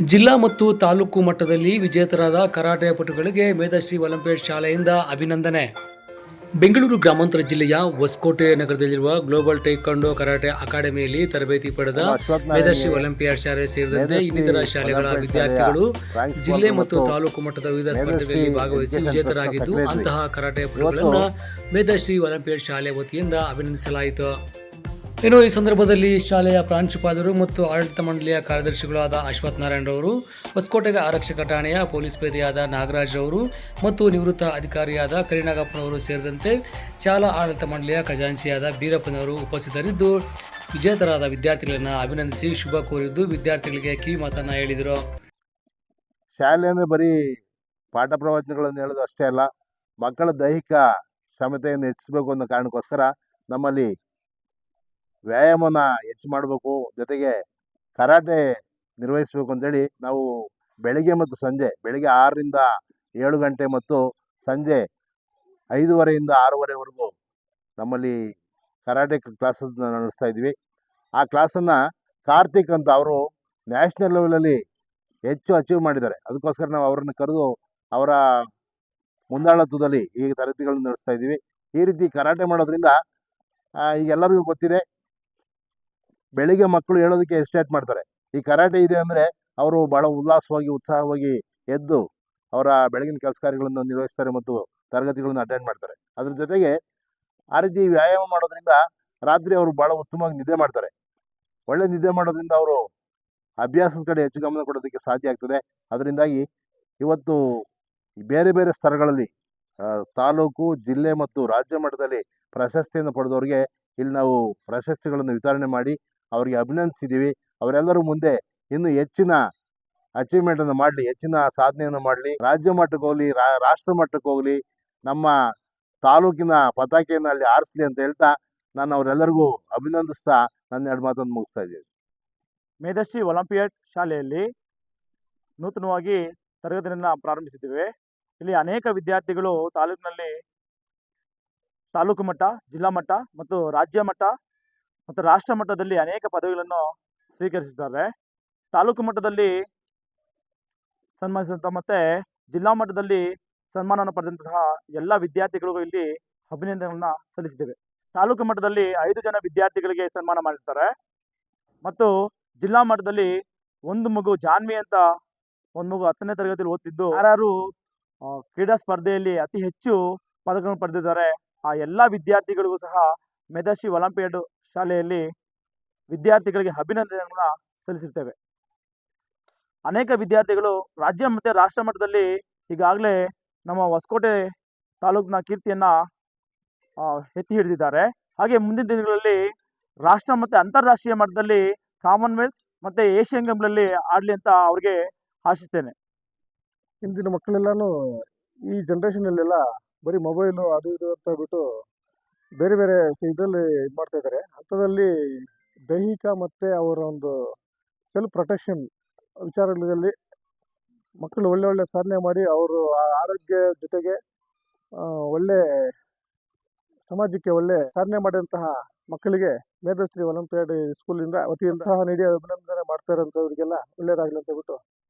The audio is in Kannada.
ಜಿಲ್ಲಾ ಮತ್ತು ತಾಲೂಕು ಮಟ್ಟದಲ್ಲಿ ವಿಜೇತರಾದ ಕರಾಟೆ ಪಟುಗಳಿಗೆ ಮೇಧಶ್ರೀ ಒಲಿಂಪಿಯಾಡ್ ಶಾಲೆಯಿಂದ ಅಭಿನಂದನೆ. ಬೆಂಗಳೂರು ಗ್ರಾಮಾಂತರ ಜಿಲ್ಲೆಯ ಹೊಸಕೋಟೆ ನಗರದಲ್ಲಿರುವ ಗ್ಲೋಬಲ್ ಟೈಕಾಂಡೋ ಕರಾಟೆ ಅಕಾಡೆಮಿಯಲ್ಲಿ ತರಬೇತಿ ಪಡೆದ ಮೇಧಶ್ರೀ ಒಲಿಂಪಿಯಾಡ್ ಶಾಲೆ ಸೇರಿದಂತೆ ಇನ್ನಿತರ ಶಾಲೆಗಳ ವಿದ್ಯಾರ್ಥಿಗಳು ಜಿಲ್ಲೆ ಮತ್ತು ತಾಲೂಕು ಮಟ್ಟದ ವಿವಿಧ ಸ್ಪರ್ಧೆಗಳಲ್ಲಿ ಭಾಗವಹಿಸಿ ವಿಜೇತರಾಗಿದ್ದು ಅಂತಹ ಕರಾಟೆ ಪಟುಗಳನ್ನು ಮೇಧಶ್ರೀ ಒಲಿಂಪಿಯಾಡ್ ಶಾಲೆ ವತಿಯಿಂದ ಅಭಿನಂದಿಸಲಾಯಿತು. ಇನ್ನು ಈ ಸಂದರ್ಭದಲ್ಲಿ ಶಾಲೆಯ ಪ್ರಾಂಶುಪಾಲರು ಮತ್ತು ಆಡಳಿತ ಮಂಡಳಿಯ ಕಾರ್ಯದರ್ಶಿಗಳಾದ ಅಶ್ವಥ್ ನಾರಾಯಣ ಅವರು ಹೊಸಕೋಟೆಗೆ ಆರಕ್ಷಕ ಠಾಣೆಯ ಪೊಲೀಸ್ ಪೇದೆಯಾದ ನಾಗರಾಜ್ ಅವರು ಮತ್ತು ನಿವೃತ್ತ ಅಧಿಕಾರಿಯಾದ ಕರಿನಾಗಪ್ಪನವರು ಸೇರಿದಂತೆ ಶಾಲಾ ಆಡಳಿತ ಮಂಡಳಿಯ ಖಜಾಂಚಿಯಾದ ಬೀರಪ್ಪನವರು ಉಪಸ್ಥಿತರಿದ್ದು, ವಿಜೇತರಾದ ವಿದ್ಯಾರ್ಥಿಗಳನ್ನು ಅಭಿನಂದಿಸಿ ಶುಭ ಕೋರಿದ್ದು ವಿದ್ಯಾರ್ಥಿಗಳಿಗೆ ಕಿವಿ ಮಾತನ್ನು ಹೇಳಿದರು. ಶಾಲೆ ಅಂದರೆ ಬರೀ ಪಾಠ ಪ್ರವಚನಗಳನ್ನು ಹೇಳೋದು ಅಷ್ಟೇ ಅಲ್ಲ, ಮಕ್ಕಳ ದೈಹಿಕ ಕ್ಷಮತೆಯನ್ನು ಹೆಚ್ಚಿಸಬೇಕು ಅನ್ನೋ ಕಾರಣಕ್ಕೋಸ್ಕರ ನಮ್ಮಲ್ಲಿ ವ್ಯಾಯಾಮನ ಹೆಚ್ಚು ಮಾಡಬೇಕು ಜೊತೆಗೆ ಕರಾಟೆ ನಿರ್ವಹಿಸಬೇಕು ಅಂತೇಳಿ ನಾವು ಬೆಳಿಗ್ಗೆ ಮತ್ತು ಸಂಜೆ ಬೆಳಿಗ್ಗೆ ಆರರಿಂದ ಏಳು ಗಂಟೆ ಮತ್ತು ಸಂಜೆ ಐದೂವರೆಯಿಂದ ಆರೂವರೆವರೆಗೂ ನಮ್ಮಲ್ಲಿ ಕರಾಟೆ ಕ್ಲಾಸಸ್ ನಡೆಸ್ತಾ ಇದ್ವಿ ಆ ಕ್ಲಾಸನ್ನು ಕಾರ್ತಿಕ್ ಅಂತ ಅವರು ನ್ಯಾಷನಲ್ ಲೆವೆಲಲ್ಲಿ ಹೆಚ್ಚು ಅಚೀವ್ ಮಾಡಿದ್ದಾರೆ. ಅದಕ್ಕೋಸ್ಕರ ನಾವು ಅವರನ್ನು ಕರೆದು ಅವರ ಮುಂದಾಳತ್ವದಲ್ಲಿ ಈ ತರಗತಿಗಳನ್ನು ನಡೆಸ್ತಾ ಇದ್ದೀವಿ. ಈ ರೀತಿ ಕರಾಟೆ ಮಾಡೋದ್ರಿಂದ ಆ, ಈಗ ಎಲ್ಲರಿಗೂ ಗೊತ್ತಿದೆ ಬೆಳಿಗ್ಗೆ ಮಕ್ಕಳು ಹೇಳೋದಕ್ಕೆ ಎಸ್ಟೇಟ್ ಮಾಡ್ತಾರೆ. ಈ ಕರಾಟೆ ಇದೆ ಅಂದರೆ ಅವರು ಭಾಳ ಉಲ್ಲಾಸವಾಗಿ, ಉತ್ಸಾಹವಾಗಿ ಎದ್ದು ಅವರ ಬೆಳಗಿನ ಕೆಲಸ ಕಾರ್ಯಗಳನ್ನು ನಿರ್ವಹಿಸ್ತಾರೆ ಮತ್ತು ತರಗತಿಗಳನ್ನು ಅಟೆಂಡ್ ಮಾಡ್ತಾರೆ. ಅದ್ರ ಜೊತೆಗೆ ಆ ರೀತಿ ವ್ಯಾಯಾಮ ಮಾಡೋದ್ರಿಂದ ರಾತ್ರಿ ಅವರು ಭಾಳ ಉತ್ತಮವಾಗಿ ನಿದ್ದೆ ಮಾಡ್ತಾರೆ. ಒಳ್ಳೆ ನಿದ್ದೆ ಮಾಡೋದ್ರಿಂದ ಅವರು ಅಭ್ಯಾಸದ ಕಡೆ ಹೆಚ್ಚು ಗಮನ ಕೊಡೋದಕ್ಕೆ ಸಾಧ್ಯ ಆಗ್ತದೆ. ಅದರಿಂದಾಗಿ ಇವತ್ತು ಬೇರೆ ಬೇರೆ ಸ್ಥಳಗಳಲ್ಲಿ ತಾಲೂಕು, ಜಿಲ್ಲೆ ಮತ್ತು ರಾಜ್ಯ ಮಟ್ಟದಲ್ಲಿ ಪ್ರಶಸ್ತಿಯನ್ನು ಪಡೆದವರಿಗೆ ಇಲ್ಲಿ ನಾವು ಪ್ರಶಸ್ತಿಗಳನ್ನು ವಿತರಣೆ ಮಾಡಿ ಅವರಿಗೆ ಅಭಿನಂದಿಸಿದ್ದೀವಿ ಅವರೆಲ್ಲರೂ ಮುಂದೆ ಇನ್ನೂ ಹೆಚ್ಚಿನ ಅಚೀವ್ಮೆಂಟನ್ನು ಮಾಡಲಿ, ಹೆಚ್ಚಿನ ಸಾಧನೆಯನ್ನು ಮಾಡಲಿ. ರಾಜ್ಯ ಮಟ್ಟಕ್ಕೆ ಹೋಗಲಿ ರಾಷ್ಟ್ರ ಮಟ್ಟಕ್ಕೆ ಹೋಗಲಿ, ನಮ್ಮ ತಾಲೂಕಿನ ಪತಾಕೆಯನ್ನು ಅಲ್ಲಿ ಆರಿಸ್ಲಿ ಅಂತ ಹೇಳ್ತಾ ನಾನು ಅವರೆಲ್ಲರಿಗೂ ಅಭಿನಂದಿಸ್ತಾ ನನ್ನ ಎರಡು ಮಾತನ್ನು ಮುಗಿಸ್ತಾ ಇದ್ದೀನಿ. ಮೇಧಶ್ರೀ ಒಲಂಪಿಯಡ್ ಶಾಲೆಯಲ್ಲಿ ನೂತನವಾಗಿ ತರಗತಿಯನ್ನು ಪ್ರಾರಂಭಿಸಿದ್ದೇವೆ. ಇಲ್ಲಿ ಅನೇಕ ವಿದ್ಯಾರ್ಥಿಗಳು ತಾಲೂಕಿನಲ್ಲಿ ತಾಲೂಕು ಮಟ್ಟ, ಜಿಲ್ಲಾ ಮಟ್ಟ ಮತ್ತು ರಾಜ್ಯ ಮಟ್ಟ ಮತ್ತು ರಾಷ್ಟ್ರ ಮಟ್ಟದಲ್ಲಿ ಅನೇಕ ಪದವಿಗಳನ್ನು ಸ್ವೀಕರಿಸಿದ್ದಾರೆ. ತಾಲೂಕು ಮಟ್ಟದಲ್ಲಿ ಸನ್ಮಾನಿಸಿದಂಥ ಮತ್ತು ಜಿಲ್ಲಾ ಮಟ್ಟದಲ್ಲಿ ಸನ್ಮಾನವನ್ನು ಪಡೆದಂತಹ ಎಲ್ಲ ವಿದ್ಯಾರ್ಥಿಗಳಿಗೂ ಇಲ್ಲಿ ಅಭಿನಂದನೆಗಳನ್ನ ಸಲ್ಲಿಸಿದ್ದೇವೆ. ತಾಲೂಕು ಮಟ್ಟದಲ್ಲಿ ಐದು ಜನ ವಿದ್ಯಾರ್ಥಿಗಳಿಗೆ ಸನ್ಮಾನ ಮಾಡಿರ್ತಾರೆ. ಮತ್ತು ಜಿಲ್ಲಾ ಮಟ್ಟದಲ್ಲಿ ಒಂದು ಮಗು ಜಾನ್ವಿ ಅಂತ ಒಂದು ಮಗು ಹತ್ತನೇ ತರಗತಿಯಲ್ಲಿ ಓದ್ತಿದ್ದು ಯಾರು ಕ್ರೀಡಾ ಸ್ಪರ್ಧೆಯಲ್ಲಿ ಅತಿ ಹೆಚ್ಚು ಪದಕಗಳನ್ನು ಪಡೆದಿದ್ದಾರೆ. ಆ ಎಲ್ಲ ವಿದ್ಯಾರ್ಥಿಗಳಿಗೂ ಸಹ ಮೆದರ್ಶಿ ಒಲಿಂಪಿಯಾಡ್ ಶಾಲೆಯಲ್ಲಿ ವಿದ್ಯಾರ್ಥಿಗಳಿಗೆ ಅಭಿನಂದನೆಗಳನ್ನ ಸಲ್ಲಿಸಿರ್ತೇವೆ. ಅನೇಕ ವಿದ್ಯಾರ್ಥಿಗಳು ರಾಜ್ಯ ಮತ್ತು ರಾಷ್ಟ್ರ ಮಟ್ಟದಲ್ಲಿ ಈಗಾಗಲೇ ನಮ್ಮ ಹೊಸಕೋಟೆ ತಾಲೂಕಿನ ಕೀರ್ತಿಯನ್ನ ಎತ್ತಿ ಹಿಡಿದಿದ್ದಾರೆ. ಹಾಗೆ ಮುಂದಿನ ದಿನಗಳಲ್ಲಿ ರಾಷ್ಟ್ರ ಮತ್ತು ಅಂತಾರಾಷ್ಟ್ರೀಯ ಮಟ್ಟದಲ್ಲಿ ಕಾಮನ್ವೆಲ್ತ್ ಮತ್ತು ಏಷ್ಯನ್ ಗೇಮ್ಗಳಲ್ಲಿ ಆಡಲಿ ಅಂತ ಅವ್ರಿಗೆ ಆಶಿಸ್ತೇನೆ. ಇಂದಿನ ಮಕ್ಕಳೆಲ್ಲಾನು ಈ ಜನ್ರೇಷನಲ್ಲೆಲ್ಲ ಬರೀ ಮೊಬೈಲು ಅದು ಇದು ಅಂತ ಹೇಳ್ಬಿಟ್ಟು ಬೇರೆ ಬೇರೆ ಇದರಲ್ಲಿ ಇದು ಮಾಡ್ತಾ ಇದ್ದಾರೆ ಅಂಥದ್ರಲ್ಲಿ ದೈಹಿಕ ಮತ್ತು ಅವರ ಒಂದು ಸೆಲ್ಫ್ ಪ್ರೊಟೆಕ್ಷನ್ ವಿಚಾರಗಳಲ್ಲಿ ಮಕ್ಕಳು ಒಳ್ಳೆ ಒಳ್ಳೆ ಸಾಧನೆ ಮಾಡಿ ಅವರು ಆರೋಗ್ಯ ಜೊತೆಗೆ ಒಳ್ಳೆ ಸಮಾಜಕ್ಕೆ ಒಳ್ಳೆ ಸಾಧನೆ ಮಾಡಿದಂತಹ ಮಕ್ಕಳಿಗೆ ಮೇಧಶ್ರೀ ಒಲಿಂಪಿಯಾಡ್ ಸ್ಕೂಲಿಂದ ವತಿಯಿಂದ ನೀಡಿ ಅಭಿನಂದನೆ ಮಾಡ್ತಾ ಇರೋಂಥವ್ರಿಗೆಲ್ಲ ಒಳ್ಳೇದಾಗಲಿ ಅಂತ ಹೇಳ್ಬಿಟ್ಟು